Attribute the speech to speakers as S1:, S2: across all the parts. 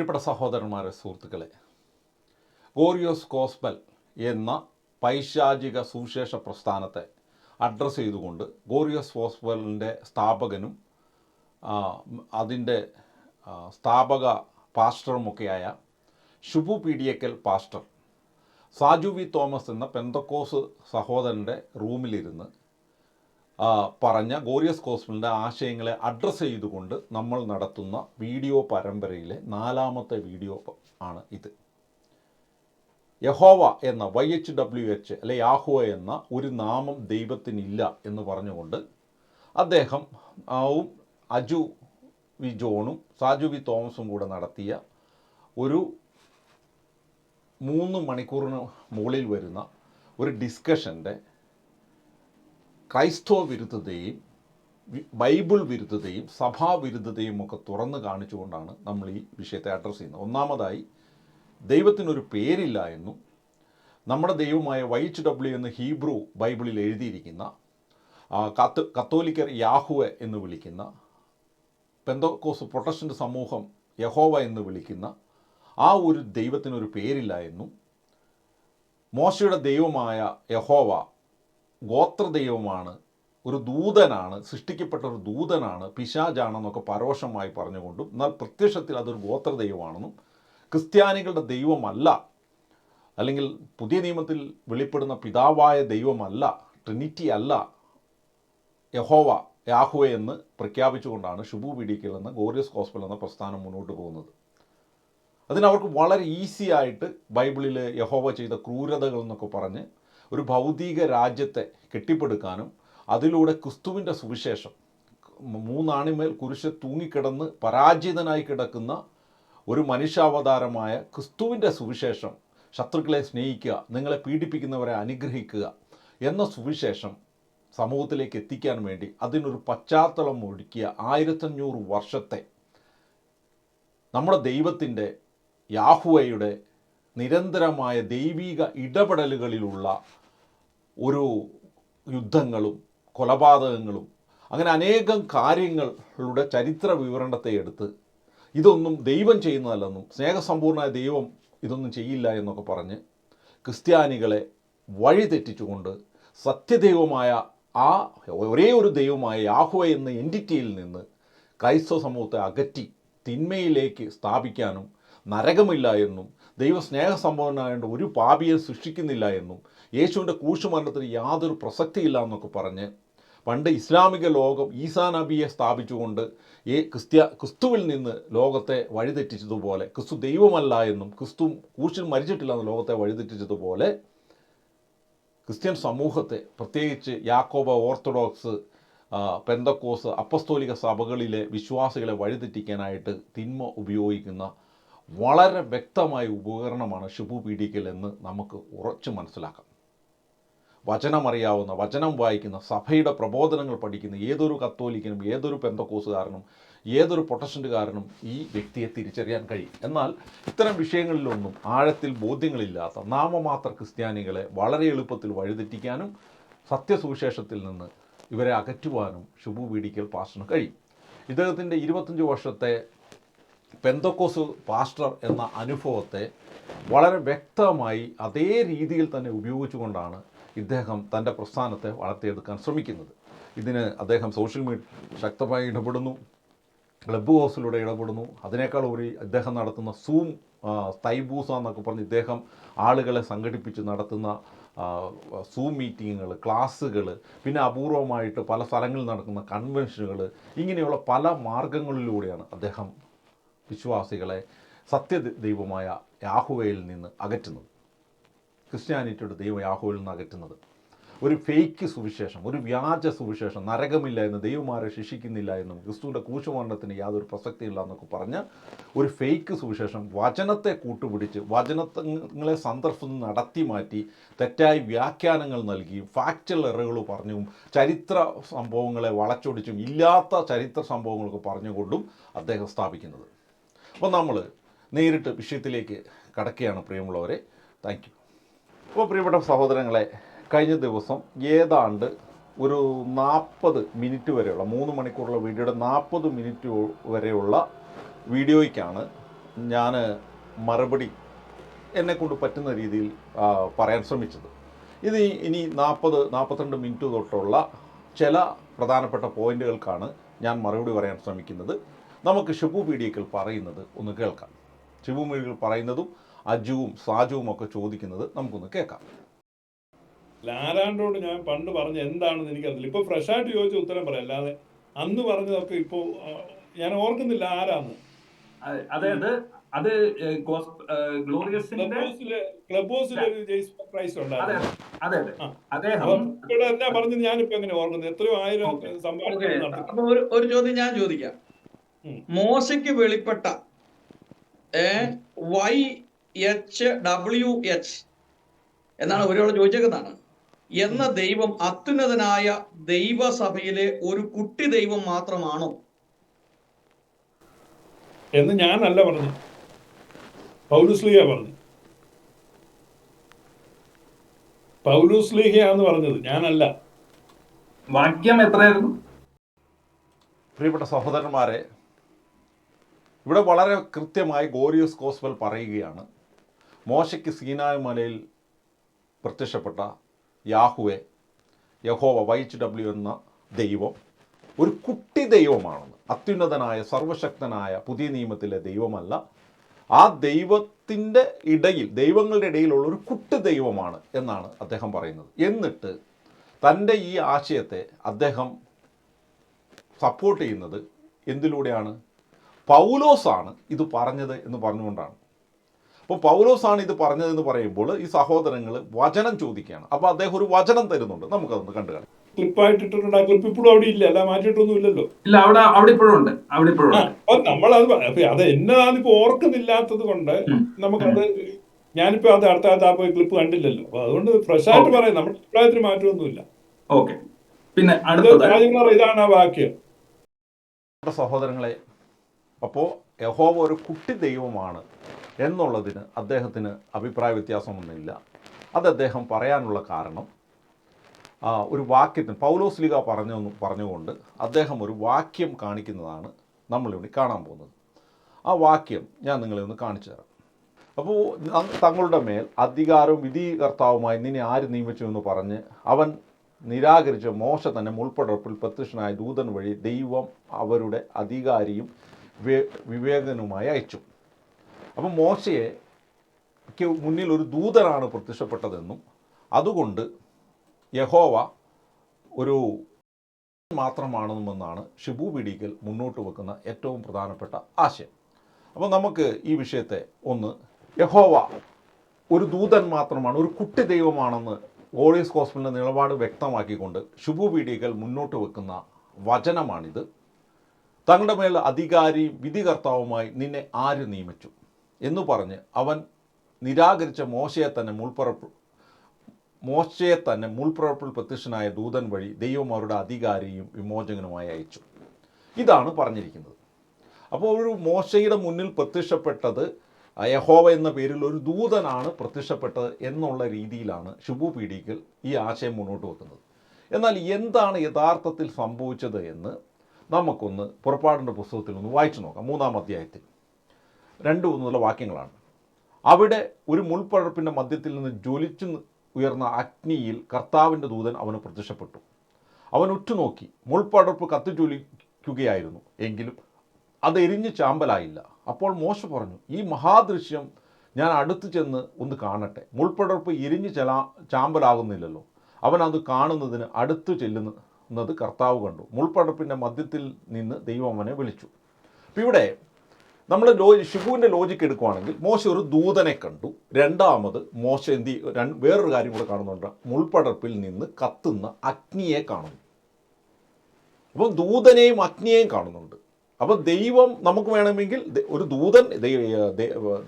S1: പ്രിയപ്പെട്ട സഹോദരന്മാരെ സുഹൃത്തുക്കളെ ഗോറിയോസ് കോസ്ബൽ എന്ന പൈശാചിക സുവിശേഷ പ്രസ്ഥാനത്തെ അഡ്രസ്സ് ചെയ്തുകൊണ്ട് ഗോറിയോസ് കോസ്ബലിന്റെ സ്ഥാപകനും അതിന്റെ സ്ഥാപക പാസ്റ്ററുമൊക്കെയായ ഷുബു പീഡിയക്കൽ പാസ്റ്റർ സാജു വി തോമസ് എന്ന പെന്തക്കോസ് സഹോദരന്റെ റൂമിലിരുന്ന് പറഞ്ഞ ഗോറിയസ് കോസ്മിന്റെ ആശയങ്ങളെ അഡ്രസ്സ് ചെയ്തുകൊണ്ട് നമ്മൾ നടത്തുന്ന വീഡിയോ പരമ്പരയിലെ നാലാമത്തെ വീഡിയോ ആണ് ഇത്. യഹോവ എന്ന വൈ എച്ച് ഡബ്ല്യു എച്ച് അല്ലെ യാഹോ എന്ന ഒരു നാമം ദൈവത്തിനില്ല എന്ന് പറഞ്ഞുകൊണ്ട് അദ്ദേഹം ആവും അജു വി ജോണും സാജു വി തോമസും കൂടെ നടത്തിയ ഒരു മൂന്ന് മണിക്കൂറിന് മുകളിൽ വരുന്ന ഒരു ഡിസ്കഷന്റെ ക്രൈസ്തവ വിരുദ്ധതയും ബൈബിൾ വിരുദ്ധതയും സഭാവിരുദ്ധതയും ഒക്കെ തുറന്നു കാണിച്ചുകൊണ്ടാണ് നമ്മൾ ഈ വിഷയത്തെ അഡ്രസ്സ് ചെയ്യുന്നത്. ഒന്നാമതായി ദൈവത്തിനൊരു പേരില്ല എന്നും നമ്മുടെ ദൈവമായ വൈ എച്ച് ഡബ്ല്യു എന്ന് ഹീബ്രു ബൈബിളിൽ എഴുതിയിരിക്കുന്ന കത്ത് കത്തോലിക്കർ യാഹുവ എന്ന് വിളിക്കുന്ന പെന്തോക്കോസ് പ്രൊട്ടസ്റ്റന്റ് സമൂഹം യഹോവ എന്ന് വിളിക്കുന്ന ആ ഒരു ദൈവത്തിനൊരു പേരില്ല എന്നും മോശയുടെ ദൈവമായ യഹോവ ഗോത്ര ദൈവമാണ് ഒരു ദൂതനാണ് സൃഷ്ടിക്കപ്പെട്ട ഒരു ദൂതനാണ് പിശാജാണെന്നൊക്കെ പരോക്ഷമായി പറഞ്ഞുകൊണ്ടും എന്നാൽ പ്രത്യക്ഷത്തിൽ അതൊരു ഗോത്രദൈവമാണെന്നും ക്രിസ്ത്യാനികളുടെ ദൈവമല്ല അല്ലെങ്കിൽ പുതിയ നിയമത്തിൽ വെളിപ്പെടുന്ന പിതാവായ ദൈവമല്ല ട്രിനിറ്റി അല്ല യഹോവ യാഹുവ എന്ന് പ്രഖ്യാപിച്ചുകൊണ്ടാണ് ഷുബു പിടിക്കൽ എന്ന ഗോറിയസ് ഹോസ്പിറ്റൽ എന്ന പ്രസ്ഥാനം മുന്നോട്ട് പോകുന്നത്. അതിനവർക്ക് വളരെ ഈസി ആയിട്ട് ബൈബിളിൽ യഹോവ ചെയ്ത ക്രൂരതകൾ എന്നൊക്കെ പറഞ്ഞ് ഒരു ഭൗതിക രാജ്യത്തെ കെട്ടിപ്പടുക്കാനും അതിലൂടെ ക്രിസ്തുവിന്റെ സുവിശേഷം മൂന്നാണിമേൽ കുരിശ് തൂങ്ങിക്കിടന്ന് പരാജിതനായി കിടക്കുന്ന ഒരു മനുഷ്യാവതാരമായ ക്രിസ്തുവിന്റെ സുവിശേഷം ശത്രുക്കളെ സ്നേഹിക്കുക നിങ്ങളെ പീഡിപ്പിക്കുന്നവരെ അനുഗ്രഹിക്കുക എന്ന സുവിശേഷം സമൂഹത്തിലേക്ക് എത്തിക്കാൻ വേണ്ടി അതിനൊരു പശ്ചാത്തലം ഒരുക്കിയ ആയിരത്തഞ്ഞൂറ് വർഷത്തെ നമ്മുടെ ദൈവത്തിന്റെ യാഹുവയുടെ നിരന്തരമായ ദൈവിക ഇടപെടലുകളിലുള്ള ഒരു യുദ്ധങ്ങളും കൊലപാതകങ്ങളും അങ്ങനെ അനേകം കാര്യങ്ങളുടെ ചരിത്ര വിവരണത്തെ എടുത്ത് ഇതൊന്നും ദൈവം ചെയ്യുന്നതല്ലെന്നും സ്നേഹസമ്പൂർണമായ ദൈവം ഇതൊന്നും ചെയ്യില്ല എന്നൊക്കെ പറഞ്ഞ് ക്രിസ്ത്യാനികളെ വഴിതെറ്റിച്ചുകൊണ്ട് സത്യദൈവമായ ആ ഒരേ ഒരു ദൈവമായ യാഹുവ എന്ന എന്റിറ്റിയിൽ നിന്ന് ക്രൈസ്തവ സമൂഹത്തെ അകറ്റി തിന്മയിലേക്ക് സ്ഥാപിക്കാനും നരകമില്ല എന്നും ദൈവ സ്നേഹസമ്പന്നനായതുകൊണ്ട് ഒരു പാപിയെ സൃഷ്ടിക്കുന്നില്ല എന്നും യേശുവിന്റെ കൂശുമരണത്തിന് യാതൊരു പ്രസക്തിയില്ല എന്നൊക്കെ പറഞ്ഞ് പണ്ട് ഇസ്ലാമിക ലോകം ഈസാ നബിയെ സ്ഥാപിച്ചുകൊണ്ട് ഈ ക്രിസ്ത്യ ക്രിസ്തുവിൽ നിന്ന് ലോകത്തെ വഴിതെറ്റിച്ചതുപോലെ ക്രിസ്തു ദൈവമല്ല എന്നും ക്രിസ്തു കൂശിൽ മരിച്ചിട്ടില്ല എന്ന് ലോകത്തെ വഴിതെറ്റിച്ചതുപോലെ ക്രിസ്ത്യൻ സമൂഹത്തെ പ്രത്യേകിച്ച് യാക്കോബ ഓർത്തഡോക്സ് പെന്തക്കോസ് അപ്പസ്തോലിക സഭകളിലെ വിശ്വാസികളെ വഴിതെറ്റിക്കാനായിട്ട് തിന്മ ഉപയോഗിക്കുന്ന വളരെ വ്യക്തമായ ഉപകരണമാണ് ശുഭു പീഡിക്കൽ എന്ന് നമുക്ക് ഉറച്ചു മനസ്സിലാക്കാം. വചനമറിയാവുന്ന വചനം വായിക്കുന്ന സഭയുടെ പ്രബോധനങ്ങൾ പഠിക്കുന്ന ഏതൊരു കത്തോലിക്കനും ഏതൊരു പെന്തക്കോസുകാരനും ഏതൊരു പ്രൊട്ടസ്റ്റന്റുകാരനും ഈ വ്യക്തിയെ തിരിച്ചറിയാൻ കഴിയും. എന്നാൽ ഇത്തരം വിഷയങ്ങളിലൊന്നും ആഴത്തിൽ ബോധ്യങ്ങളില്ലാത്ത നാമമാത്ര ക്രിസ്ത്യാനികളെ വളരെ എളുപ്പത്തിൽ വഴിതെറ്റിക്കാനും സത്യസുവിശേഷത്തിൽ നിന്ന് ഇവരെ അകറ്റുവാനും ഷുബു പീഡിക്കൽ പാസ്റ്ററിന് കഴിയും. ഇദ്ദേഹത്തിന്റെ ഇരുപത്തഞ്ച് വർഷത്തെ പെന്തക്കോസ് പാസ്റ്റർ എന്ന അനുഭവത്തെ വളരെ വ്യക്തമായി അതേ രീതിയിൽ തന്നെ ഉപയോഗിച്ചുകൊണ്ടാണ് ഇദ്ദേഹം തന്റെ പ്രസ്ഥാനത്തെ വളർത്തിയെടുക്കാൻ ശ്രമിക്കുന്നത്. ഇതിന് അദ്ദേഹം സോഷ്യൽ മീഡിയ ശക്തമായി ഇടപെടുന്നു. ക്ലബ് ഹൗസിലൂടെ ഇടപെടുന്നു. അതിനേക്കാൾ ഉപരി അദ്ദേഹം നടത്തുന്ന സൂം തൈബൂസ എന്നൊക്കെ പറഞ്ഞ് ഇദ്ദേഹം ആളുകളെ സംഘടിപ്പിച്ച് നടത്തുന്ന സൂം മീറ്റിങ്ങുകൾ ക്ലാസ്സുകൾ പിന്നെ അപൂർവമായിട്ട് പല സ്ഥലങ്ങളിൽ നടക്കുന്ന കൺവെൻഷനുകൾ ഇങ്ങനെയുള്ള പല മാർഗങ്ങളിലൂടെയാണ് അദ്ദേഹം വിശ്വാസികളെ സത്യദൈവമായ യാഹുവയിൽ നിന്ന് അകറ്റുന്നത്. ക്രിസ്ത്യാനിറ്റിയുടെ ദൈവം യാഹോയിൽ നിന്ന് അകറ്റുന്നത്. ഒരു ഫേക്ക് സുവിശേഷം ഒരു വ്യാജ സുവിശേഷം നരകമില്ല എന്ന് ദൈവമാരെ ശിക്ഷിക്കുന്നില്ല എന്നും ക്രിസ്തുവിന്റെ കൂശുമരണത്തിന് യാതൊരു പ്രസക്തിയില്ല എന്നൊക്കെ പറഞ്ഞ് ഒരു ഫേക്ക് സുവിശേഷം വചനത്തെ കൂട്ടുപിടിച്ച് വചനങ്ങളെ സന്ദർഭം നടത്തി മാറ്റി തെറ്റായ വ്യാഖ്യാനങ്ങൾ നൽകിയും ഫാക്ച്വൽ എറകൾ പറഞ്ഞും ചരിത്ര സംഭവങ്ങളെ വളച്ചൊടിച്ചും ഇല്ലാത്ത ചരിത്ര സംഭവങ്ങളൊക്കെ പറഞ്ഞുകൊണ്ടും അദ്ദേഹം സ്ഥാപിക്കുന്നത്. അപ്പോൾ നമ്മൾ നേരിട്ട് വിഷയത്തിലേക്ക് കടക്കുകയാണ് പ്രിയമുള്ളവരെ. താങ്ക് യു അപ്പോൾ പ്രിയപ്പെട്ട സഹോദരങ്ങളെ കഴിഞ്ഞ ദിവസം ഏതാണ്ട് ഒരു നാൽപ്പത് മിനിറ്റ് വരെയുള്ള മൂന്ന് മണിക്കൂറുള്ള വീഡിയോയുടെ നാൽപ്പത് മിനിറ്റ് വരെയുള്ള വീഡിയോയ്ക്കാണ് ഞാൻ മറുപടി എന്നെക്കൊണ്ട് പറ്റുന്ന രീതിയിൽ പറയാൻ ശ്രമിച്ചത്. ഇത് ഇനി നാൽപ്പത് നാൽപ്പത്തിരണ്ട് മിനിറ്റ് തൊട്ടുള്ള ചില പ്രധാനപ്പെട്ട പോയിന്റുകൾക്കാണ് ഞാൻ മറുപടി പറയാൻ ശ്രമിക്കുന്നത്. നമുക്ക് ഷിബു പീഡിയക്കൽ പറയുന്നത് ഒന്ന് കേൾക്കാം. പീഡിയക്കൽ പറയുന്നതും അജുവും സാജുവും ഒക്കെ ചോദിക്കുന്നത് നമുക്കൊന്ന് കേൾക്കാം.
S2: ലാലാണ്ടോട് ഞാൻ പണ്ട് പറഞ്ഞ എന്താണെന്ന് എനിക്കറിയില്ല ഇപ്പൊ ഫ്രഷ് ആയിട്ട് ചോദിച്ച ഉത്തരം പറയാം. അല്ലാതെ അന്ന് പറഞ്ഞതൊക്കെ ഇപ്പോൾ ഞാൻ ഓർക്കുന്നില്ല ആരാന്ന്.
S3: അതെ- അതായത് അത്
S2: ക്ലബ് ഹൗസിൽ ഒരു പ്രൈസ് ഉണ്ടായിരുന്നു. പറഞ്ഞത് ഞാനിപ്പോ എങ്ങനെ ഓർക്കുന്നത് എത്രയോ ആയിരം സംഭാഷണം
S4: ചോദ്യം ഞാൻ ചോദിക്കാം. മോശയ്ക്ക് വെളിപ്പെട്ട വൈ എച്ച് ഡബ്ല്യു എച്ച് എന്നാണ് ഒരാൾ ചോദിച്ചേക്കുന്നതാണ്. എന്ന ദൈവം അത്യുന്നതനായ ദൈവസഭയിലെ ഒരു കുട്ടി ദൈവം മാത്രമാണോ?
S2: എന്ന് ഞാനല്ല പറഞ്ഞു. പൗലുസ്ലിഹ പറഞ്ഞു. പൗലുസ്ലിഹയാന്ന് പറഞ്ഞത് ഞാനല്ല.
S3: വാക്യം എത്രയായിരുന്നു?
S1: പ്രിയപ്പെട്ട സഹോദരന്മാരെ ഇവിടെ വളരെ കൃത്യമായി ഗോറിയോസ് കോസ്വൽ പറയുകയാണ്. മോശയ്ക്ക് സീനായ മലയിൽ പ്രത്യക്ഷപ്പെട്ട യാഹുവെ യഹോവ വൈച്ച് ഡബ്ല്യു എന്ന ദൈവം ഒരു കുട്ടി ദൈവമാണെന്ന് അത്യുന്നതനായ സർവശക്തനായ പുതിയ നിയമത്തിലെ ദൈവമല്ല. ആ ദൈവത്തിന്റെ ഇടയിൽ ദൈവങ്ങളുടെ ഇടയിലുള്ള ഒരു കുട്ടി ദൈവമാണ് എന്നാണ് അദ്ദേഹം പറയുന്നത്. എന്നിട്ട് തന്റെ ഈ ആശയത്തെ അദ്ദേഹം സപ്പോർട്ട് ചെയ്യുന്നത് എന്തിലൂടെയാണ്? പൗലോസാണ് ഇത് പറഞ്ഞത് എന്ന് പറഞ്ഞുകൊണ്ടാണ്. അപ്പോൾ പൗലോസാണ് ഇത് പറഞ്ഞതെന്ന് പറയുമ്പോൾ ഈ സഹോദരങ്ങൾ വചനം ചോദിക്കുകയാണ്. അപ്പോൾ അദ്ദേഹം ഒരു വചനം തരുന്നുണ്ട്. നമുക്കതൊന്ന് കണ്ടു കാണാം.
S2: ക്ലിപ്പായിട്ടിട്ടുണ്ട് ആ ക്ലിപ്പ് ഇപ്പോഴും അവിടെ ഇല്ല. അല്ല മാറ്റിയിട്ടൊന്നും ഇല്ലല്ലോ
S3: ഇല്ല അവിടെ അവിടെ ഇപ്പോഴും ഉണ്ട്. അവിടെ ഇപ്പോഴും
S2: നമ്മളത് അത് എന്നതാണിപ്പോ ഓർക്കുന്നില്ലാത്തത് കൊണ്ട്
S3: ഉം.
S2: നമുക്കത് ഞാനിപ്പോ അത് അടുത്ത ആ ക്ലിപ്പ് കണ്ടില്ലല്ലോ. അപ്പൊ അതുകൊണ്ട് ഫ്രഷ് ആയിട്ട്
S3: ഓക്കേ.
S2: പറയാം. നമ്മുടെ അഭിപ്രായത്തിന് മാറ്റമൊന്നുമില്ല.
S3: ഓക്കെ. പിന്നെ
S2: ഇത്
S3: അടുത്തത്.
S2: രാജകുമാർ ഇതാണ് ആ വാക്യം.
S1: സഹോദരങ്ങളെ അപ്പോൾ യഹോവ ഒരു കുട്ടി ദൈവമാണ് എന്നുള്ളതിന് അദ്ദേഹത്തിന് അഭിപ്രായ വ്യത്യാസമൊന്നുമില്ല. അത് അദ്ദേഹം പറയാനുള്ള കാരണം ഒരു വാക്യത്തിന് പൗലോസ് ലീഗ പറഞ്ഞു പറഞ്ഞുകൊണ്ട് അദ്ദേഹം ഒരു വാക്യം കാണിക്കുന്നതാണ് നമ്മളിവിടെ കാണാൻ പോകുന്നത്. ആ വാക്യം ഞാൻ നിങ്ങളെ ഒന്ന് കാണിച്ചു തരാം. അപ്പോൾ തങ്ങളുടെ മേൽ അധികാരവും വിധികർത്താവുമായി നിന്നെ ആര് നിയമിച്ചു എന്ന് പറഞ്ഞ് അവൻ നിരാകരിച്ച മോശ തന്നെ മുൾപ്പടർപ്പിൽ പ്രത്യക്ഷനായ ദൂതൻ വഴി ദൈവം അവരുടെ അധികാരിയും വിവേ വിവേകനുമായി അയച്ചു. അപ്പം മോശയെ മുന്നിൽ ഒരു ദൂതനാണ് പ്രത്യക്ഷപ്പെട്ടതെന്നും അതുകൊണ്ട് യഹോവ ഒരു മാത്രമാണെന്നുമെന്നാണ് ഷിബു പിടിക്കൽ മുന്നോട്ട് വെക്കുന്ന ഏറ്റവും പ്രധാനപ്പെട്ട ആശയം. അപ്പോൾ നമുക്ക് ഈ വിഷയത്തെ ഒന്ന് യഹോവ ഒരു ദൂതൻ മാത്രമാണ് ഒരു കുട്ടി ദൈവമാണെന്ന് ഓളീസ് ഹോസ്പിറ്റലിന്റെ നിലപാട് വ്യക്തമാക്കിക്കൊണ്ട് ഷിബു പീഡികൾ മുന്നോട്ട് വെക്കുന്ന വചനമാണിത്. തങ്ങളുടെ മേൽ അധികാരി വിധികർത്താവുമായി നിന്നെ ആര് നിയമിച്ചു? എന്ന് പറഞ്ഞ് അവൻ നിരാകരിച്ച മോശയെ തന്നെ മുൾപ്പുറപ്പ് മോശയെ തന്നെ മുൾപ്പുറപ്പിൽ പ്രത്യക്ഷനായ ദൂതൻ വഴി ദൈവം അവരുടെ അധികാരിയും വിമോചകനുമായി അയച്ചു. ഇതാണ് പറഞ്ഞിരിക്കുന്നത്. അപ്പോൾ ഒരു മോശയുടെ മുന്നിൽ പ്രത്യക്ഷപ്പെട്ടത് യഹോവ എന്ന പേരിൽ ഒരു ദൂതനാണ് പ്രത്യക്ഷപ്പെട്ടത് എന്നുള്ള രീതിയിലാണ് ശുഭു പീഡിക്കൽ ഈ ആശയം മുന്നോട്ട് വെക്കുന്നത്. എന്നാൽ എന്താണ് യഥാർത്ഥത്തിൽ സംഭവിച്ചത് എന്ന് നമുക്കൊന്ന് പുറപ്പാടിന്റെ പുസ്തകത്തിൽ ഒന്ന് വായിച്ചു നോക്കാം. മൂന്നാം അധ്യായത്തിൽ. രണ്ട് മൂന്നുള്ള വാക്യങ്ങളാണ്. അവിടെ ഒരു മുൾപ്പഴപ്പിന്റെ മധ്യത്തിൽ നിന്ന് ജ്വലിച്ചു ഉയർന്ന അഗ്നിയിൽ കർത്താവിന്റെ ദൂതൻ അവന് പ്രത്യക്ഷപ്പെട്ടു. അവൻ ഉറ്റുനോക്കി മുൾപ്പടർപ്പ് കത്തിജ്വലിക്കുകയായിരുന്നു. എങ്കിലും അത് എരിഞ്ഞ് ചാമ്പലായില്ല. അപ്പോൾ മോശ പറഞ്ഞു ഈ മഹാദൃശ്യം ഞാൻ അടുത്ത് ചെന്ന് ഒന്ന് കാണട്ടെ. മുൾപ്പടർപ്പ് എരിഞ്ഞ് ചലാ ചാമ്പലാകുന്നില്ലല്ലോ. അവൻ അത് കാണുന്നതിന് അടുത്ത് ചെല്ലുന്നത് കർത്താവ് കണ്ടു. മുൾപ്പടപ്പിന്റെ മധ്യത്തിൽ നിന്ന് ദൈവം അവനെ വിളിച്ചു. അപ്പോൾ ഇവിടെ നമ്മൾ ലോ ഷിബുവിന്റെ ലോജിക്ക് എടുക്കുവാണെങ്കിൽ മോശ ഒരു ദൂതനെ കണ്ടു. രണ്ടാമത് മോശ എന്ത് രണ്ട് വേറൊരു കാര്യം കൂടെ കാണുന്നുണ്ട്. മുൾപ്പടർപ്പിൽ നിന്ന് കത്തുന്ന അഗ്നിയെ കാണുന്നു. അപ്പം ദൂതനെയും അഗ്നിയെയും കാണുന്നുണ്ട്. അപ്പോൾ ദൈവം നമുക്ക് വേണമെങ്കിൽ ഒരു ദൂതൻ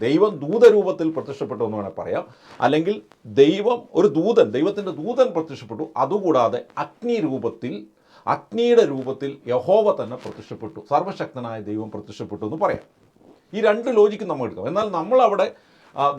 S1: ദൈവം ദൂതരൂപത്തിൽ പ്രത്യക്ഷപ്പെട്ടു എന്ന് വേണമെങ്കിൽ പറയാം. അല്ലെങ്കിൽ ദൈവം ഒരു ദൂതൻ ദൈവത്തിന്റെ ദൂതൻ പ്രത്യക്ഷപ്പെട്ടു. അതുകൂടാതെ അഗ്നി രൂപത്തിൽ അഗ്നിയുടെ രൂപത്തിൽ യഹോവ തന്നെ പ്രത്യക്ഷപ്പെട്ടു. സർവശക്തനായ ദൈവം പ്രത്യക്ഷപ്പെട്ടു എന്ന് പറയാം. ഈ രണ്ട് ലോജിക്കും നമ്മൾ എടുക്കാം. എന്നാൽ നമ്മളവിടെ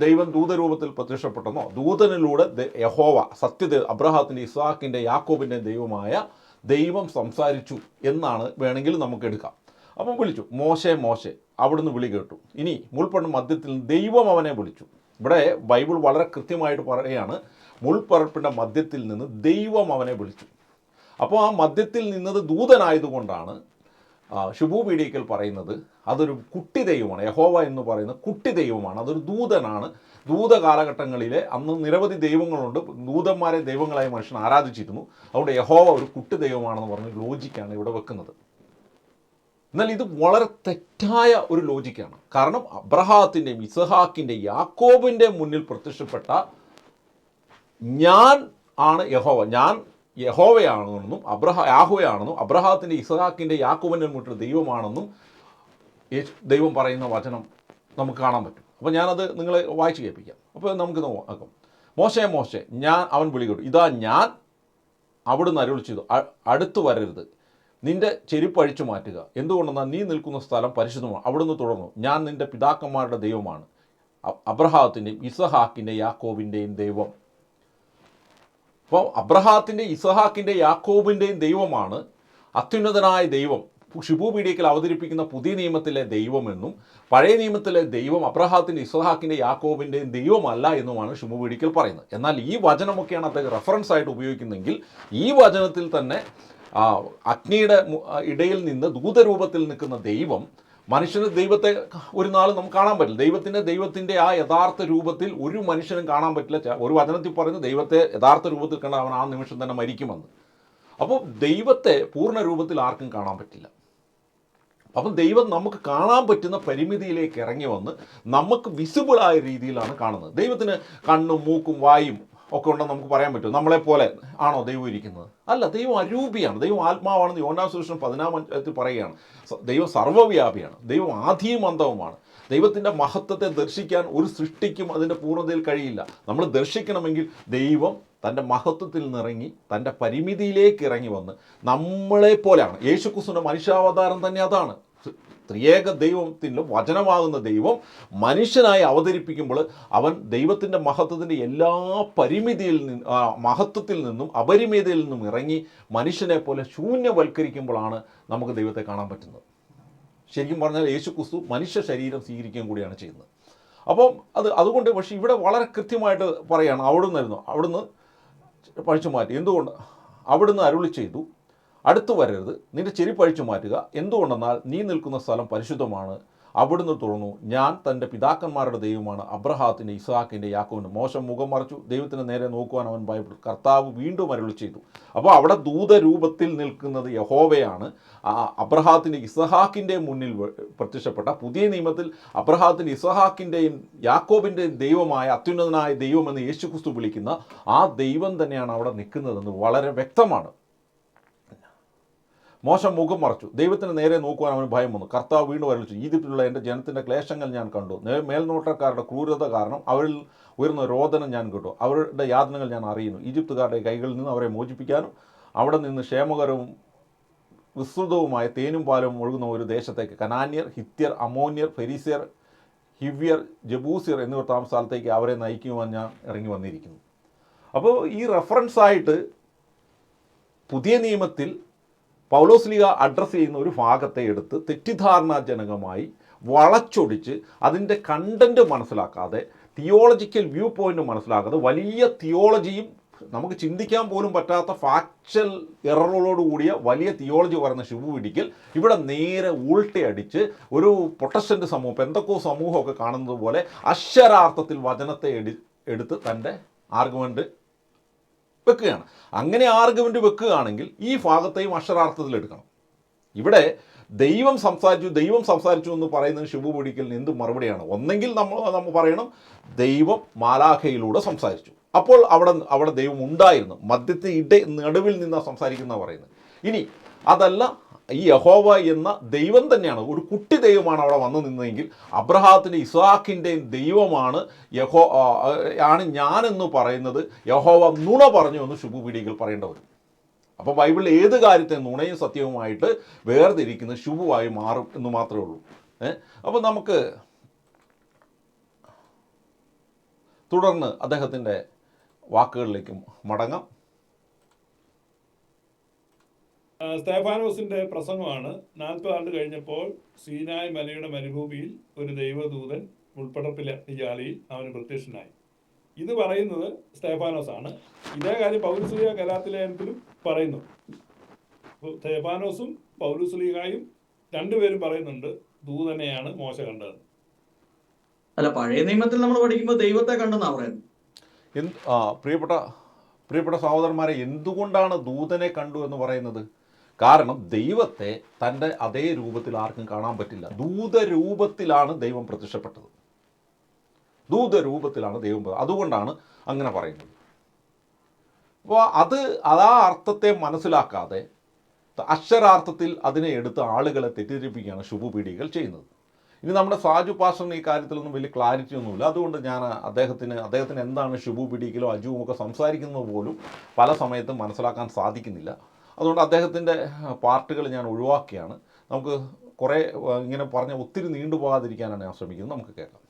S1: ദൈവം ദൂതരൂപത്തിൽ പ്രത്യക്ഷപ്പെട്ടെന്നോ ദൂതനിലൂടെ യഹോവ സത്യദേ അബ്രഹാത്തിന്റെ ഇസ്ഹാക്കിന്റെ യാക്കോബിന്റെ ദൈവമായ ദൈവം സംസാരിച്ചു എന്നാണ് വേണമെങ്കിൽ നമുക്ക് എടുക്കാം. അപ്പം വിളിച്ചു. മോശെ മോശെ അവിടുന്ന് വിളി കേട്ടു. ഇനി മുൾപ്പണ്ട് മധ്യത്തിൽ ദൈവം അവനെ വിളിച്ചു. ഇവിടെ ബൈബിൾ വളരെ കൃത്യമായിട്ട് പറയുകയാണ് മുൾപ്പറപ്പിന്റെ മധ്യത്തിൽ നിന്ന് ദൈവം അവനെ വിളിച്ചു. അപ്പോൾ ആ മധ്യത്തിൽ നിന്നത് ദൂതനായതുകൊണ്ടാണ് ശുഭു പീഡിയക്കൽ പറയുന്നത് അതൊരു കുട്ടി ദൈവമാണ്. യഹോവ എന്ന് പറയുന്ന കുട്ടി ദൈവമാണ്. അതൊരു ദൂതനാണ്. ദൂത കാലഘട്ടങ്ങളിലെ അന്ന് നിരവധി ദൈവങ്ങളുണ്ട്. ദൂതന്മാരെ ദൈവങ്ങളായി മനുഷ്യൻ ആരാധിച്ചിരുന്നു. അതുകൊണ്ട് യഹോവ ഒരു കുട്ടി ദൈവമാണെന്ന് പറഞ്ഞ് ലോജിക്കാണ് ഇവിടെ വെക്കുന്നത്. എന്നാൽ ഇത് വളരെ തെറ്റായ ഒരു ലോജിക്കാണ്. കാരണം അബ്രഹാത്തിന്റെയും ഇസഹാക്കിന്റെയും യാക്കോബിന്റെ മുന്നിൽ പ്രത്യക്ഷപ്പെട്ട ഞാൻ ആണ് യഹോവ. ഞാൻ യഹോവയാണെന്നും അബ്രഹ യാഹോയാണെന്നും അബ്രഹാത്തിന്റെ ഇസഹാക്കിന്റെ യാക്കോബിന്റെ മുന്നിൽ ദൈവമാണെന്നും ദൈവം പറയുന്ന വചനം നമുക്ക് കാണാൻ പറ്റും. അപ്പോൾ ഞാനത് നിങ്ങളെ വായിച്ച് കേൾപ്പിക്കാം. അപ്പോൾ നമുക്ക് നോക്കാം. മോശേ മോശേ ഞാൻ അവൻ വിളികൊട്ടു ഇതാ ഞാൻ അവിടുന്ന് അരുളിച്ചു അടുത്തു "അ- വരരുത്. നിന്റെ ചെരുപ്പ് അഴിച്ചു മാറ്റുക. എന്തുകൊണ്ടെന്നാൽ നീ നിൽക്കുന്ന സ്ഥലം പരിശുദ്ധമാണ്. അവിടുന്ന് തുടർന്നു. ഞാൻ നിന്റെ പിതാക്കന്മാരുടെ ദൈവമാണ്. അബ്രഹാത്തിന്റെയും ഇസഹാക്കിന്റെ യാക്കോബിന്റെയും ദൈവം. അപ്പോൾ അബ്രഹാത്തിന്റെ ഇസഹാക്കിന്റെ യാക്കോബിന്റെയും ദൈവമാണ് അത്യുന്നതനായ ദൈവം. ഷിബു പീഡിയക്കൽ അവതരിപ്പിക്കുന്ന പുതിയ നിയമത്തിലെ ദൈവമെന്നും പഴയ നിയമത്തിലെ ദൈവം അബ്രഹാത്തിന്റെ ഇസഹാക്കിന്റെ യാക്കോബിന്റെയും ദൈവമല്ല എന്നുമാണ് ഷിബു പീഡിക്കൽ പറയുന്നത്. എന്നാൽ ഈ വചനമൊക്കെയാണ് അദ്ദേഹം റെഫറൻസ് ആയിട്ട് ഉപയോഗിക്കുന്നതെങ്കിൽ ഈ വചനത്തിൽ തന്നെ ആ, അഗ്നിയുടെ ഇടയിൽ നിന്ന് ദൂതരൂപത്തിൽ നിൽക്കുന്ന ദൈവം മനുഷ്യന് ദൈവത്തെ ഒരു നാൾ നമുക്ക് കാണാൻ പറ്റില്ല. ദൈവത്തിന്റെ ദൈവത്തിന്റെ ആ യഥാർത്ഥ രൂപത്തിൽ ഒരു മനുഷ്യനും കാണാൻ പറ്റില്ല. ഒരു വചനത്തിൽ പറയുന്നത് ദൈവത്തെ യഥാർത്ഥ രൂപത്തിൽ കണ്ട അവൻ ആ നിമിഷം തന്നെ മരിക്കുമെന്ന്. അപ്പോൾ ദൈവത്തെ പൂർണ രൂപത്തിൽ ആർക്കും കാണാൻ പറ്റില്ല. അപ്പം ദൈവം നമുക്ക് കാണാൻ പറ്റുന്ന പരിമിതിയിലേക്ക് ഇറങ്ങി വന്ന് നമുക്ക് വിസിബിളായ രീതിയിലാണ് കാണുന്നത്. ദൈവത്തിന് കണ്ണും മൂക്കും വായും ഒക്കെ ഉണ്ടെന്ന് നമുക്ക് പറയാൻ പറ്റും. നമ്മളെ പോലെ ആണോ ദൈവം ഇരിക്കുന്നത്? അല്ല ദൈവം അരൂപിയാണ്. ദൈവം ആത്മാവാണെന്ന് യോനാ സുരേഷൻ പതിനാം അധ്യായത്തിൽ പറയുകയാണ്. ദൈവം സർവവ്യാപിയാണ് ദൈവം ആധിമന്തവുമാണ്. ദൈവത്തിന്റെ മഹത്വത്തെ ദർശിക്കാൻ ഒരു സൃഷ്ടിക്കും അതിന്റെ പൂർണതയിൽ കഴിയില്ല. നമ്മൾ ദർശിക്കണമെങ്കിൽ ദൈവം തന്റെ മഹത്വത്തിൽ നിന്നിറങ്ങി തന്റെ പരിമിതിയിലേക്ക് ഇറങ്ങി വന്ന് നമ്മളെ പോലെയാണ്. യേശുക്രിസ്തുവിന്റെ മനുഷ്യാവതാരം തന്നെ അതാണ്. ത്രിയേക ദൈവത്തിന്റെ വചനമാകുന്ന ദൈവം മനുഷ്യനായി അവതരിപ്പിക്കുമ്പോൾ അവൻ ദൈവത്തിന്റെ മഹത്വത്തിന്റെ എല്ലാ പരിമിതിയിൽ നിന്ന് മഹത്വത്തിൽ നിന്നും അപരിമിതിയിൽ നിന്നും ഇറങ്ങി മനുഷ്യനെ പോലെ ശൂന്യവൽക്കരിക്കുമ്പോഴാണ് നമുക്ക് ദൈവത്തെ കാണാൻ പറ്റുന്നത്. ശരിക്കും പറഞ്ഞാൽ യേശു ക്രിസ്തു മനുഷ്യ ശരീരം സ്വീകരിക്കുകയും കൂടിയാണ് ചെയ്യുന്നത്. അപ്പം അത് അതുകൊണ്ട് പക്ഷേ ഇവിടെ വളരെ കൃത്യമായിട്ട് പറയുകയാണ് അവിടുന്ന് ആയിരുന്നു. അവിടുന്ന് പഴിച്ചു മാറ്റി. എന്തുകൊണ്ട്? അവിടുന്ന് അരുളി ചെയ്തു. അടുത്തു വരരുത്. നിന്റെ ചെരുപ്പ് അഴിച്ചു മാറ്റുക. എന്തുകൊണ്ടെന്നാൽ നീ നിൽക്കുന്ന സ്ഥലം പരിശുദ്ധമാണ്. അവിടുന്ന് തുറന്നു. ഞാൻ തന്റെ പിതാക്കന്മാരുടെ ദൈവമാണ്. അബ്രഹാത്തിന്റെ ഇസാക്കിന്റെ യാക്കോവിന്റെ മോശം മുഖം മറച്ചു. ദൈവത്തിന് നേരെ നോക്കുവാൻ അവൻ ഭയപ്പെട്ടു. കർത്താവ് വീണ്ടും അരുളി ചെയ്തു. അപ്പോൾ അവിടെ ദൂതരൂപത്തിൽ നിൽക്കുന്നത് യഹോവയാണ്. അബ്രഹാത്തിന്റെ ഇസഹാക്കിന്റെ മുന്നിൽ പ്രത്യക്ഷപ്പെട്ട പുതിയ നിയമത്തിൽ അബ്രഹാത്തിന്റെ ഇസഹാക്കിന്റെയും യാക്കോബിന്റെയും ദൈവമായ അത്യുന്നതനായ ദൈവമെന്ന് യേശുക്രിസ്തു വിളിക്കുന്ന ആ ദൈവം തന്നെയാണ് അവിടെ നിൽക്കുന്നതെന്ന് വളരെ വ്യക്തമാണ്. മോശം മുഖം മറച്ചു. ദൈവത്തിന് നേരെ നോക്കുവാൻ അവന് ഭയം വന്നു. കർത്താവ് വീണ്ടും വരളിച്ചു. ഈജിപ്തിലുള്ള എന്റെ ജനത്തിന്റെ ക്ലേശങ്ങൾ ഞാൻ കണ്ടു. മേൽനോട്ടക്കാരുടെ ക്രൂരത കാരണം അവരിൽ ഉയർന്ന രോദനം ഞാൻ കേട്ടു. അവരുടെ യാതനകൾ ഞാൻ അറിയുന്നു. ഈജിപ്തുകാരുടെ കൈകളിൽ നിന്ന് അവരെ മോചിപ്പിക്കാനും അവിടെ നിന്ന് ക്ഷേമകരവും വിസ്തൃതവുമായ തേനും പാലും ഒഴുകുന്ന ഒരു ദേശത്തേക്ക്. കനാന്യർ ഹിത്യർ അമോന്യർ ഫെരീസിയർ ഹിവ്യർ ജബൂസിയർ എന്നിവർ താമസ അവരെ നയിക്കുവാൻ ഞാൻ ഇറങ്ങി വന്നിരിക്കുന്നു. അപ്പോൾ ഈ റെഫറൻസ് ആയിട്ട് പുതിയ നിയമത്തിൽ പൗലോസ്ലിക അഡ്രസ്സ് ചെയ്യുന്ന ഒരു ഭാഗത്തെ എടുത്ത് തെറ്റിദ്ധാരണാജനകമായി വളച്ചൊടിച്ച് അതിന്റെ കണ്ടന്റ് മനസ്സിലാക്കാതെ തിയോളജിക്കൽ വ്യൂ പോയിന്റ് മനസ്സിലാക്കാതെ വലിയ തിയോളജിയും നമുക്ക് ചിന്തിക്കാൻ പോലും പറ്റാത്ത ഫാക്ച്വൽ എററുകളോട് കൂടിയ വലിയ തിയോളജി പറയുന്ന ശിവു പിടിക്കൽ ഇവിടെ നേരെ ഉൾട്ടയടിച്ച് ഒരു പ്രൊട്ടസ്റ്റന്റ് സമൂഹം എന്തൊക്കെയോ സമൂഹമൊക്കെ കാണുന്നത് പോലെ അക്ഷരാർത്ഥത്തിൽ വചനത്തെ എടു എടുത്ത് തന്റെ ആർഗ്യുമെന്റ് വെക്കുകയാണ്. അങ്ങനെ ആർഗ്യുമെന്റ് വെക്കുകയാണെങ്കിൽ ഈ ഭാഗത്തെയും അക്ഷരാർത്ഥത്തിൽ എടുക്കണം. ഇവിടെ ദൈവം സംസാരിച്ചു ദൈവം സംസാരിച്ചു എന്ന് പറയുന്നത് പിടിക്കലിന് എന്ത് മറുപടിയാണ്? ഒന്നെങ്കിൽ നമ്മൾ നമ്മൾ പറയണം ദൈവം മാലാഖയിലൂടെ സംസാരിച്ചു. അപ്പോൾ അവിടെ അവിടെ ദൈവം ഉണ്ടായിരുന്നു. മധ്യത്തെ ഇട നടുവിൽ നിന്നാണ് സംസാരിക്കുന്ന പറയുന്നത്. ഇനി അതല്ല ഈ യഹോവ എന്ന ദൈവം തന്നെയാണ്. ഒരു കുട്ടി ദൈവമാണ് അവിടെ വന്നു നിന്നതെങ്കിൽ അബ്രഹാത്തിന്റെ ഇസാഖിന്റെയും ദൈവമാണ് യഹോ ആണ് ഞാനെന്ന് പറയുന്നത്. യഹോവ നുണ പറഞ്ഞു എന്ന് ശുഭുപീഡികൾ പറയേണ്ട വരും. അപ്പോൾ ബൈബിളിൽ ഏത് കാര്യത്തെ നുണയും സത്യവുമായിട്ട് വേർതിരിക്കുന്നത് ശുഭമായി മാറും എന്ന് മാത്രമേ ഉള്ളൂ. അപ്പോൾ നമുക്ക് തുടർന്ന് അദ്ദേഹത്തിന്റെ വാക്കുകളിലേക്കും മടങ്ങാം.
S2: സ്തേഫാനോസിന്റെ പ്രസംഗമാണ്. നാൽപ്പത് ആണ്ട് കഴിഞ്ഞപ്പോൾ സീനായ് മലയുടെ മരുഭൂമിയിൽ ഒരു ദൈവദൂതൻ ഉൾപ്പെടപ്പില്ല ജാലിയിൽ അവന് പ്രത്യക്ഷനായി. ഇത് പറയുന്നത് സ്തേഫാനോസ് ആണ് ഇതേ കാര്യം പൗരസ്ലിയ കലാത്തിലേഖനത്തിലും പറയുന്നു. സ്തേഫാനോസും പൗരസ്ലിഹായും രണ്ടുപേരും പറയുന്നുണ്ട് ദൂതനെയാണ് മോശ കണ്ടത്
S4: അല്ല പഴയ നിയമത്തിൽ നമ്മൾ പഠിക്കുമ്പോൾ ദൈവത്തെ കണ്ടെന്നാ പറയുന്നത്?
S1: എന്ത് ആ പ്രിയപ്പെട്ട പ്രിയപ്പെട്ട സഹോദരന്മാരെ എന്തുകൊണ്ടാണ് ദൂതനെ കണ്ടു എന്ന് പറയുന്നത്? കാരണം ദൈവത്തെ തന്റെ അതേ രൂപത്തിൽ ആർക്കും കാണാൻ പറ്റില്ല. ദൂതരൂപത്തിലാണ് ദൈവം പ്രത്യക്ഷപ്പെട്ടത് ദൂതരൂപത്തിലാണ് ദൈവം അതുകൊണ്ടാണ് അങ്ങനെ പറയുന്നത്. അപ്പോൾ അത് അതാ അർത്ഥത്തെ മനസ്സിലാക്കാതെ അക്ഷരാർത്ഥത്തിൽ അതിനെ എടുത്ത് ആളുകളെ തെറ്റിദ്ധരിപ്പിക്കുകയാണ് ശുഭപീഡികൾ ചെയ്യുന്നത്. ഇനി നമ്മുടെ സാജു പാസ്റ്ററിന് ഈ കാര്യത്തിലൊന്നും വലിയ ക്ലാരിറ്റി ഒന്നുമില്ല. അതുകൊണ്ട് ഞാൻ അദ്ദേഹത്തിന് അദ്ദേഹത്തിന് എന്താണ് ഷുബു പിടിക്കലോ അജുവും ഒക്കെ സംസാരിക്കുന്നത് പോലും പല സമയത്തും മനസ്സിലാക്കാൻ സാധിക്കുന്നില്ല. അതുകൊണ്ട് അദ്ദേഹത്തിന്റെ പാർട്ടുകൾ ഞാൻ ഒഴിവാക്കിയാണ്. നമുക്ക് കുറേ ഇങ്ങനെ പറഞ്ഞ ഒത്തിരി നീണ്ടുപോകാതിരിക്കാനാണ് ഞാൻ ശ്രമിക്കുന്നത്. നമുക്ക് കേൾക്കാം.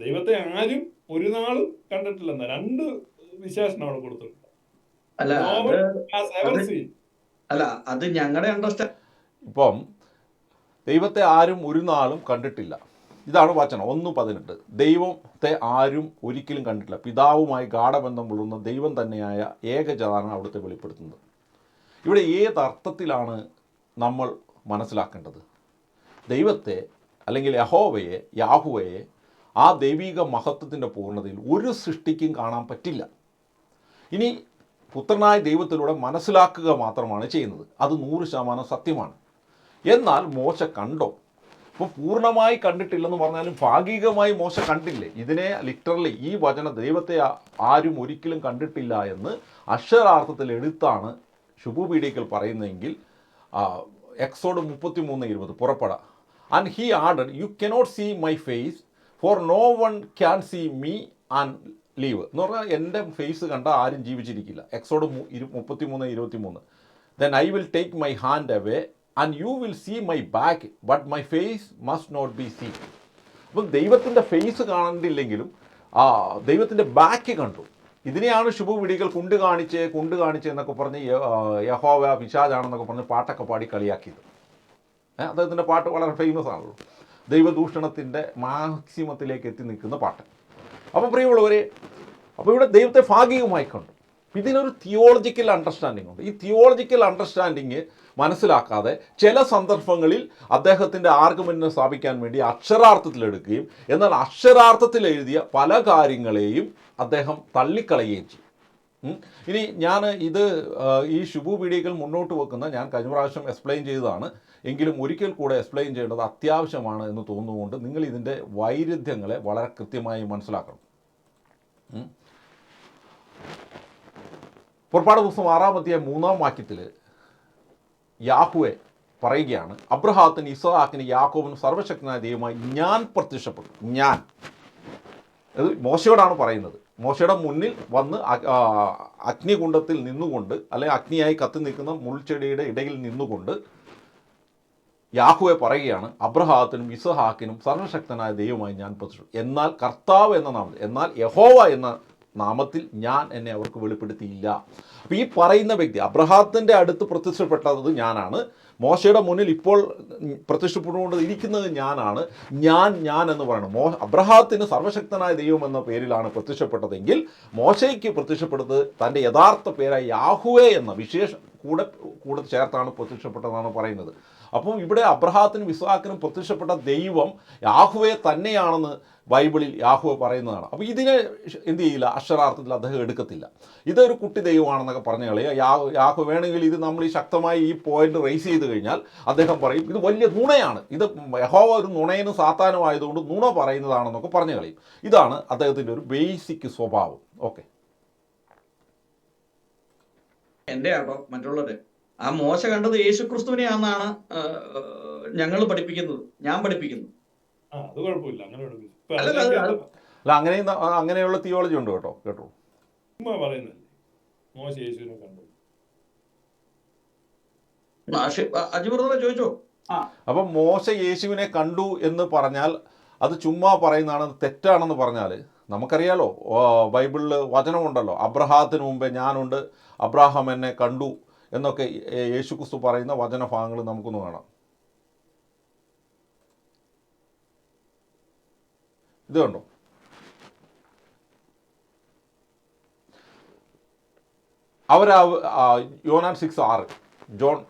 S2: ദൈവത്തെ ആരും ഒരു നാളും കണ്ടിട്ടില്ലെന്ന രണ്ട് വിശേഷണം അവിടെ കൊടുത്തിട്ടുണ്ട്.
S4: അല്ല അത് ഞങ്ങളുടെ അണ്ടർസ്റ്റാൻഡ്
S1: ഇപ്പം ദൈവത്തെ ആരും ഒരു നാളും കണ്ടിട്ടില്ല. ഇതാണ് വചനം. ഒന്ന് പതിനെട്ട്. ദൈവത്തെ ആരും ഒരിക്കലും കണ്ടിട്ടില്ല. പിതാവുമായി ഗാഠബന്ധം പുലർന്ന ദൈവം തന്നെയായ ഏകജാതാണ് അവിടുത്തെ വെളിപ്പെടുത്തുന്നത്. ഇവിടെ ഏത് അർത്ഥത്തിലാണ് നമ്മൾ മനസ്സിലാക്കേണ്ടത്? ദൈവത്തെ അല്ലെങ്കിൽ യഹോവയെ യാഹുവയെ ആ ദൈവിക മഹത്വത്തിന്റെ പൂർണതയിൽ ഒരു സൃഷ്ടിക്കും കാണാൻ പറ്റില്ല. ഇനി പുത്രനായ ദൈവത്തിലൂടെ മനസ്സിലാക്കുക മാത്രമാണ് ചെയ്യുന്നത്. അത് നൂറ് ശതമാനം സത്യമാണ്. എന്നാൽ മോശ കണ്ടോ? ഇപ്പോൾ പൂർണമായി കണ്ടിട്ടില്ലെന്ന് പറഞ്ഞാലും ഭാഗികമായി മോശം കണ്ടില്ലേ? ഇതിനെ ലിറ്ററലി ഈ വചന ദൈവത്തെ ആരും ഒരിക്കലും കണ്ടിട്ടില്ല എന്ന് അക്ഷരാർത്ഥത്തിൽ എടുത്താണ് ശുഭപീഡിക്കൽ പറയുന്നതെങ്കിൽ എക്സോഡ് മുപ്പത്തി മൂന്ന് ഇരുപത് പുറപ്പെട. And he order you cannot see my face for no one can see me and leave എന്ന് പറഞ്ഞാൽ എന്റെ ഫേസ് കണ്ട ആരും ജീവിച്ചിരിക്കില്ല. എക്സോഡ് മുപ്പത്തി മൂന്ന് ഇരുപത്തി മൂന്ന് then I will take my hand away and you will see my back but my face must not be see അപ്പം ദൈവത്തിന്റെ ഫേസ് കാണണ്ടില്ലെങ്കിലും ആ ദൈവത്തിന്റെ ബാക്ക് കണ്ടു. ഇതിനെയാണ് ശുഭവിടികൾ കുണ്ട് കാണിച്ച് കുണ്ട് കാണിച്ച് എന്നൊക്കെ പറഞ്ഞ് യഹോവ പിശാജാണെന്നൊക്കെ പറഞ്ഞ് പാട്ടൊക്കെ പാടി കളിയാക്കിയത്. അദ്ദേഹത്തിന്റെ പാട്ട് വളരെ ഫേമസ് ആണല്ലോ. ദൈവദൂഷണത്തിന്റെ മാക്സിമത്തിലേക്ക് എത്തി നിൽക്കുന്ന പാട്ട്. അപ്പോൾ പ്രിയമുള്ളവരെ അപ്പോൾ ഇവിടെ ദൈവത്തെ ഭാഗികമായി കണ്ടു. ഇതിനൊരു തിയോളജിക്കൽ അണ്ടർസ്റ്റാൻഡിംഗ് ഉണ്ട്. ഈ തിയോളജിക്കൽ അണ്ടർസ്റ്റാൻഡിങ് മനസ്സിലാക്കാതെ ചില സന്ദർഭങ്ങളിൽ അദ്ദേഹത്തിന്റെ ആർഗ്യുമെന്റിനെ സ്ഥാപിക്കാൻ വേണ്ടി അക്ഷരാർത്ഥത്തിൽ എടുക്കുകയും എന്നാൽ അക്ഷരാർത്ഥത്തിൽ എഴുതിയ പല കാര്യങ്ങളെയും അദ്ദേഹം തള്ളിക്കളയുകയും ചെയ്യും. ഇനി ഞാൻ ഇത് ഈ ശുഭു മുന്നോട്ട് വെക്കുന്ന ഞാൻ കഴിഞ്ഞ പ്രാവശ്യം എക്സ്പ്ലെയിൻ ചെയ്തതാണ്. എങ്കിലും ഒരിക്കൽ കൂടെ എക്സ്പ്ലെയിൻ ചെയ്യേണ്ടത് അത്യാവശ്യമാണ് എന്ന് തോന്നുന്നുകൊണ്ട് നിങ്ങൾ ഇതിന്റെ വൈരുദ്ധ്യങ്ങളെ വളരെ കൃത്യമായി മനസ്സിലാക്കണം. പുറപ്പാട് പുസ്തകം ആറാം അധ്യായം മൂന്നാം വാക്യത്തിൽ യാഹുവെ പറയുകയാണ് അബ്രഹാത്തിന് ഇസഹാക്കിന് യാക്കോബിന് സർവശക്തനായ ദൈവമായി ഞാൻ പ്രത്യക്ഷപ്പെട്ടു ഞാൻ. അത് മോശയോടാണ് പറയുന്നത്. മോശയുടെ മുന്നിൽ വന്ന് അഗ്നികുണ്ടത്തിൽ നിന്നുകൊണ്ട് അല്ലെങ്കിൽ അഗ്നിയായി കത്തി നിൽക്കുന്ന മുൾച്ചെടിയുടെ ഇടയിൽ നിന്നുകൊണ്ട് യാഹുവെ പറയുകയാണ് അബ്രഹാത്തിനും ഇസഹാക്കിനും സർവശക്തനായ ദൈവമായി ഞാൻ പ്രത്യക്ഷപ്പെട്ടു എന്നാൽ കർത്താവ് എന്ന നാമത്തിൽ എന്നാൽ യഹോവ എന്ന നാമത്തിൽ ഞാൻ എന്നെ അവർക്ക് വെളിപ്പെടുത്തിയില്ല. അപ്പോൾ ഈ പറയുന്ന വ്യക്തി അബ്രഹാത്തിന്റെ അടുത്ത് പ്രത്യക്ഷപ്പെട്ടത് ഞാനാണ്. മോശയുടെ മുന്നിൽ ഇപ്പോൾ പ്രത്യക്ഷപ്പെട്ടുകൊണ്ട് ഇരിക്കുന്നത് ഞാനാണ്. ഞാൻ ഞാൻ എന്ന് പറയണം. മോ അബ്രഹാത്തിന് സർവശക്തനായ ദൈവം എന്ന പേരിലാണ് പ്രത്യക്ഷപ്പെട്ടതെങ്കിൽ മോശയ്ക്ക് പ്രത്യക്ഷപ്പെടുന്നത് തന്റെ യഥാർത്ഥ പേരായ യാഹുവേ എന്ന വിശേഷം കൂടെ കൂടെ ചേർത്താണ് പ്രത്യക്ഷപ്പെട്ടതെന്നാണ് പറയുന്നത്. അപ്പം ഇവിടെ അബ്രഹാത്തിനും ഇസ്ഹാക്കിനും പ്രത്യക്ഷപ്പെട്ട ദൈവം യാഹുവെ തന്നെയാണെന്ന് ബൈബിളിൽ യാഹുവ പറയുന്നതാണ്. അപ്പോൾ ഇതിനെ എന്ത് ചെയ്യില്ല? അക്ഷരാർത്ഥത്തിൽ അദ്ദേഹം എടുക്കത്തില്ല. ഇതൊരു കുട്ടി ദൈവമാണെന്നൊക്കെ പറഞ്ഞു കളയുക യാഹു യാഹു വേണമെങ്കിൽ ഇത് നമ്മൾ ഈ ശക്തമായി ഈ പോയിന്റ് റേസ് ചെയ്ത് കഴിഞ്ഞാൽ അദ്ദേഹം പറയും ഇത് വലിയ നുണയാണ്. ഇത് യഹോവ ഒരു നുണയനും സാത്താനും ആയതുകൊണ്ട് നുണ പറയുന്നതാണെന്നൊക്കെ പറഞ്ഞു കളയും ഇതാണ് അദ്ദേഹത്തിന്റെ ഒരു ബേസിക് സ്വഭാവം. ഓക്കെ
S4: എന്റെ അർത്ഥം മറ്റുള്ളവര്? ആ മോശ കണ്ടത് യേശു ക്രിസ്തുവിനെയാണെന്നാണ് ഞങ്ങൾ പഠിപ്പിക്കുന്നത്. ഞാൻ
S2: പഠിപ്പിക്കുന്നു. അത് കുഴപ്പമില്ല. അങ്ങനെ
S1: അല്ല അങ്ങനെ അങ്ങനെയുള്ള തിയോളജി ഉണ്ട് കേട്ടോ കേട്ടോ.
S2: പറയുന്നല്ലേ മോശ യേശുവിനെ കണ്ടു
S4: അജിബ്രദറെ ചോദിച്ചോ?
S1: അപ്പൊ മോശ യേശുവിനെ കണ്ടു എന്ന് പറഞ്ഞാൽ അത് ചുമ്മാ പറയുന്നതാണ് തെറ്റാണെന്ന് പറഞ്ഞാൽ നമുക്കറിയാലോ ബൈബിളിൽ വചനമുണ്ടല്ലോ അബ്രഹാത്തിന് മുമ്പേ ഞാനുണ്ട് അബ്രാഹാം എന്നെ കണ്ടു എന്നൊക്കെ യേശു യേശുക്രിസ്തു പറയുന്ന വചനഭാഗങ്ങൾ നമുക്കൊന്ന് കാണാം. ഇത് കണ്ടോ? അവരാവ് യോനാൻ സിക്സ് ആറ് ജോൺ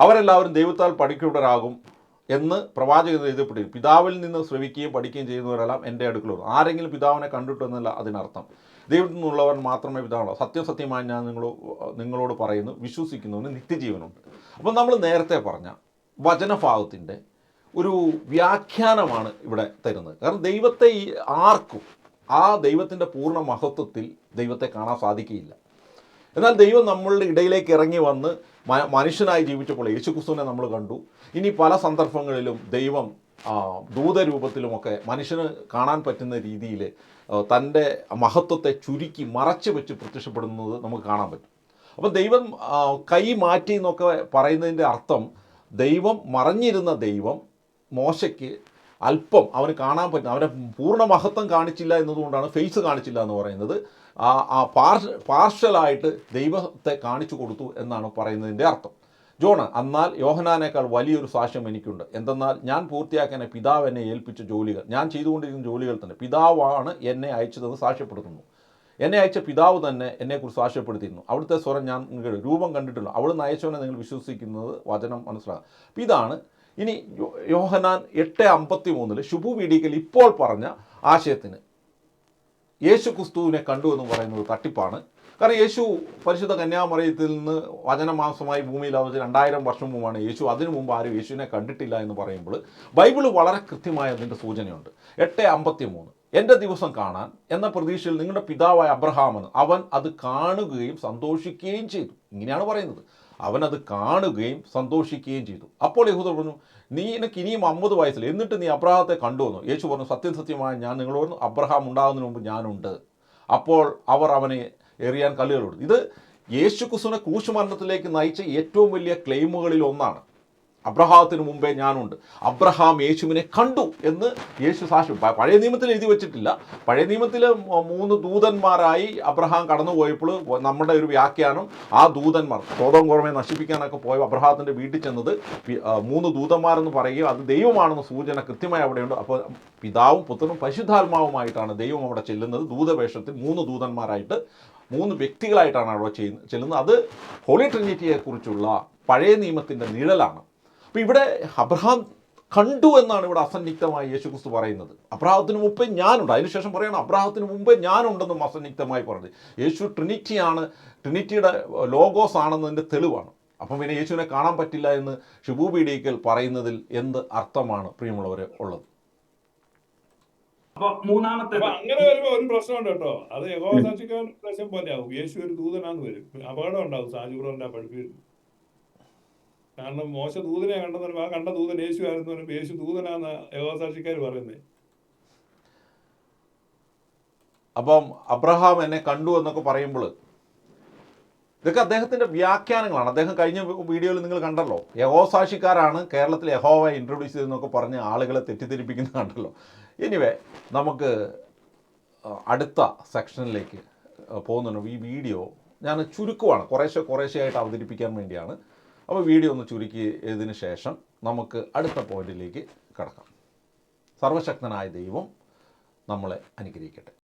S1: അവരെല്ലാവരും ദൈവത്താൽ പഠിക്കുന്നവരാകും എന്ന് പ്രവാചകൻ എഴുതപ്പെട്ടു പിതാവിൽ നിന്ന് ശ്രവിക്കുകയും പഠിക്കുകയും ചെയ്യുന്നവരെല്ലാം എന്റെ അടുക്കളൂ ആരെങ്കിലും പിതാവിനെ കണ്ടിട്ടെന്നല്ല അതിനർത്ഥം. ദൈവത്തിൽ നിന്നുള്ളവൻ മാത്രമേ പിതാവുള്ളൂ. സത്യസത്യമായി ഞാൻ നിങ്ങളോ നിങ്ങളോട് പറയുന്നു വിശ്വസിക്കുന്നവന് നിത്യജീവനുണ്ട്. അപ്പം നമ്മൾ നേരത്തെ പറഞ്ഞ വചനഭാഗത്തിന്റെ ഒരു വ്യാഖ്യാനമാണ് ഇവിടെ തരുന്നത്. കാരണം ദൈവത്തെ ആർക്കും ആ ദൈവത്തിന്റെ പൂർണ മഹത്വത്തിൽ ദൈവത്തെ കാണാൻ സാധിക്കുകയില്ല. എന്നാൽ ദൈവം നമ്മളുടെ ഇടയിലേക്ക് ഇറങ്ങി വന്ന് മനുഷ്യനായി ജീവിച്ചപ്പോൾ യേശുക്രിസ്തുവിനെ നമ്മൾ കണ്ടു. ഇനി പല സന്ദർഭങ്ങളിലും ദൈവം ദൂതരൂപത്തിലുമൊക്കെ മനുഷ്യന് കാണാൻ പറ്റുന്ന രീതിയിൽ തന്റെ മഹത്വത്തെ ചുരുക്കി മറച്ചു വെച്ച് പ്രത്യക്ഷപ്പെടുന്നത് നമുക്ക് കാണാൻ പറ്റും. അപ്പം ദൈവം കൈ മാറ്റി എന്നൊക്കെ പറയുന്നതിന്റെ അർത്ഥം ദൈവം മറഞ്ഞിരുന്ന ദൈവം മോശയ്ക്ക് അല്പം അവന് കാണാൻ പറ്റും അവനെ പൂർണ മഹത്വം കാണിച്ചില്ല എന്നതുകൊണ്ടാണ് ഫേസ് കാണിച്ചില്ല എന്ന് പറയുന്നത്. ആ ആ പാർഷ ദൈവത്തെ കാണിച്ചു കൊടുത്തു എന്നാണ് പറയുന്നതിന്റെ അർത്ഥം. ജോണ് എന്നാൽ യോഹനാനേക്കാൾ വലിയൊരു സാക്ഷ്യം എനിക്കുണ്ട്. എന്തെന്നാൽ ഞാൻ പൂർത്തിയാക്കാൻ പിതാവ് എന്നെ ഏൽപ്പിച്ച ജോലികൾ ഞാൻ ചെയ്തുകൊണ്ടിരിക്കുന്ന ജോലികൾ തന്നെ പിതാവാണ് എന്നെ അയച്ചതെന്ന് സാക്ഷ്യപ്പെടുത്തുന്നു. എന്നെ അയച്ച പിതാവ് തന്നെ എന്നെക്കുറിച്ച് സാക്ഷ്യപ്പെടുത്തിയിരുന്നു. അവിടുത്തെ സ്വരം ഞാൻ നിങ്ങൾ രൂപം കണ്ടിട്ടില്ല. അവിടുന്ന് അയച്ചവനെ നിങ്ങൾ വിശ്വസിക്കുന്നത് വചനം മനസ്സിലാകും അപ്പം ഇതാണ് ഇനി യോഹനാൻ എട്ട് അമ്പത്തി മൂന്നിൽ ശുഭു വീഡിക്കൽ ഇപ്പോൾ പറഞ്ഞ ആശയത്തിന്. യേശു ക്രിസ്തുവിനെ കണ്ടു എന്ന് പറയുന്നത് തട്ടിപ്പാണ്. കാരണം യേശു പരിശുദ്ധ കന്യാമറിയത്തിൽ നിന്ന് വചനമാസമായി ഭൂമിയിൽ അവതരിച്ച് രണ്ടായിരം വർഷം മുമ്പാണ് യേശു. അതിനു മുമ്പ് ആരും യേശുവിനെ കണ്ടിട്ടില്ല എന്ന് പറയുമ്പോൾ ബൈബിൾ വളരെ കൃത്യമായ അതിന്റെ സൂചനയുണ്ട്. എട്ട് അമ്പത്തി മൂന്ന് എന്റെ ദിവസം കാണാൻ എന്ന പ്രതീക്ഷയിൽ നിങ്ങളുടെ പിതാവായ അബ്രഹാമെന്ന് അവൻ അത് കാണുകയും സന്തോഷിക്കുകയും ചെയ്തു. ഇങ്ങനെയാണ് പറയുന്നത്. അവൻ അത് കാണുകയും സന്തോഷിക്കുകയും ചെയ്തു. അപ്പോൾ യഹൂദർ പറഞ്ഞു നീ എനിക്ക് ഇനിയും അമ്പത് വയസ്സിൽ എന്നിട്ട് നീ അബ്രഹാത്തെ കണ്ടുവന്നു യേശു പറഞ്ഞു സത്യം സത്യമായി ഞാൻ നിങ്ങളോട് അബ്രഹാം ഉണ്ടാകുന്നതിന് മുമ്പ് ഞാനുണ്ട്. അപ്പോൾ അവർ അവനെ എറിയാൻ കല്ലുകൾ കൊടുത്തു ഇത് യേശു ക്രിസ്തുവിനെ നയിച്ച ഏറ്റവും വലിയ ക്ലെയിമുകളിൽ ഒന്നാണ്. അബ്രഹാത്തിന് മുമ്പേ ഞാനുണ്ട്. അബ്രഹാം യേശുവിനെ കണ്ടു എന്ന് യേശു സാക്ഷി പഴയ നിയമത്തിൽ എഴുതി വെച്ചിട്ടില്ല. പഴയ നിയമത്തിൽ മൂന്ന് ദൂതന്മാരായി അബ്രഹാം കടന്നുപോയപ്പോൾ നമ്മുടെ ഒരു വ്യാഖ്യാനം ആ ദൂതന്മാർ സ്വതം കുറമെ നശിപ്പിക്കാനൊക്കെ പോയ അബ്രഹാത്തിന്റെ വീട്ടിൽ ചെന്നത് മൂന്ന് ദൂതന്മാരെന്ന് പറയുകയും അത് ദൈവമാണെന്ന് സൂചന കൃത്യമായി അവിടെയുണ്ട്. അപ്പോൾ പിതാവും പുത്രനും പരിശുദ്ധാത്മാവുമായിട്ടാണ് ദൈവം അവിടെ ചെല്ലുന്നത്. ദൂതവേഷത്തിൽ മൂന്ന് ദൂതന്മാരായിട്ട് മൂന്ന് വ്യക്തികളായിട്ടാണ് അവിടെ ചെയ്യുന്നത് ചെല്ലുന്നത്. അത് ഹോളി ട്രിനിറ്റിയെക്കുറിച്ചുള്ള പഴയ നിയമത്തിന്റെ നിഴലാണ്. അപ്പോൾ ഇവിടെ അബ്രഹാം കണ്ടു എന്നാണ് ഇവിടെ അസന്നിഗ്ധമായി യേശുക്രിസ്തു പറയുന്നത്. അബ്രാഹത്തിന് മുമ്പേ ഞാനുണ്ട്. അതിനുശേഷം പറയണം അബ്രാഹത്തിന് മുമ്പേ ഞാനുണ്ടെന്നും അസന്നിഗ്ധമായി പറഞ്ഞു. യേശു ട്രിനിറ്റിയാണ് ട്രിനിറ്റിയുടെ ലോഗോസ് ആണെന്നതിന്റെ തെളിവാണ്. അപ്പം പിന്നെ യേശുവിനെ കാണാൻ പറ്റില്ല എന്ന് ഷിബു പറയുന്നതിൽ എന്ത് അർത്ഥമാണ് പ്രിയമുള്ളവരെ ഉള്ളത്?
S3: അപ്പൊ മൂന്നാമത്തെ
S2: അങ്ങനെ വരുമ്പോ ഒരു പ്രശ്നമുണ്ട് കേട്ടോ. അത് യഹോവ സാക്ഷിക്കാൻ പ്രശ്നം പോലെയാവും. യേശു ഒരു ദൂതനാന്ന് വരും. അപകടം ഉണ്ടാവും. സാജുബ്രോന്റെ പഠിപ്പിൽ. കാരണം മോശ ദൂതനെ കണ്ടെന്ന് പറയുമ്പോൾ ആ കണ്ട ദൂതൻ യേശു ആയിരുന്നു പറയുമ്പോൾ യേശു ദൂതനാന്ന് യഹോവ സാക്ഷിക്കാർ പറയുന്നത്
S1: അപ്പം അബ്രഹാം എന്നെ കണ്ടു എന്നൊക്കെ പറയുമ്പോൾ ഇതൊക്കെ അദ്ദേഹത്തിന്റെ വ്യാഖ്യാനങ്ങളാണ്. അദ്ദേഹം കഴിഞ്ഞ വീഡിയോയിൽ നിങ്ങൾ കണ്ടല്ലോ. യഹോസാക്ഷിക്കാരാണ് കേരളത്തിൽ യഹോവ ഇൻട്രൊഡ്യൂസ് ചെയ്തെന്നൊക്കെ പറഞ്ഞ് ആളുകളെ തെറ്റിദ്ധരിപ്പിക്കുന്നത് കണ്ടല്ലോ എനിവേ നമുക്ക് അടുത്ത സെക്ഷനിലേക്ക് പോകുന്നു പോകുന്നുണ്ട്. ഈ വീഡിയോ ഞാൻ ചുരുക്കുവാണ്. കുറേശ്ശെ കുറേശ്ശെയായിട്ട് അവതരിപ്പിക്കാൻ വേണ്ടിയാണ്. അപ്പോൾ വീഡിയോ ഒന്ന് ചുരുക്കിയതിന് ശേഷം നമുക്ക് അടുത്ത പോയിന്റിലേക്ക് കടക്കാം. സർവശക്തനായ ദൈവം നമ്മളെ അനുഗ്രഹിക്കട്ടെ.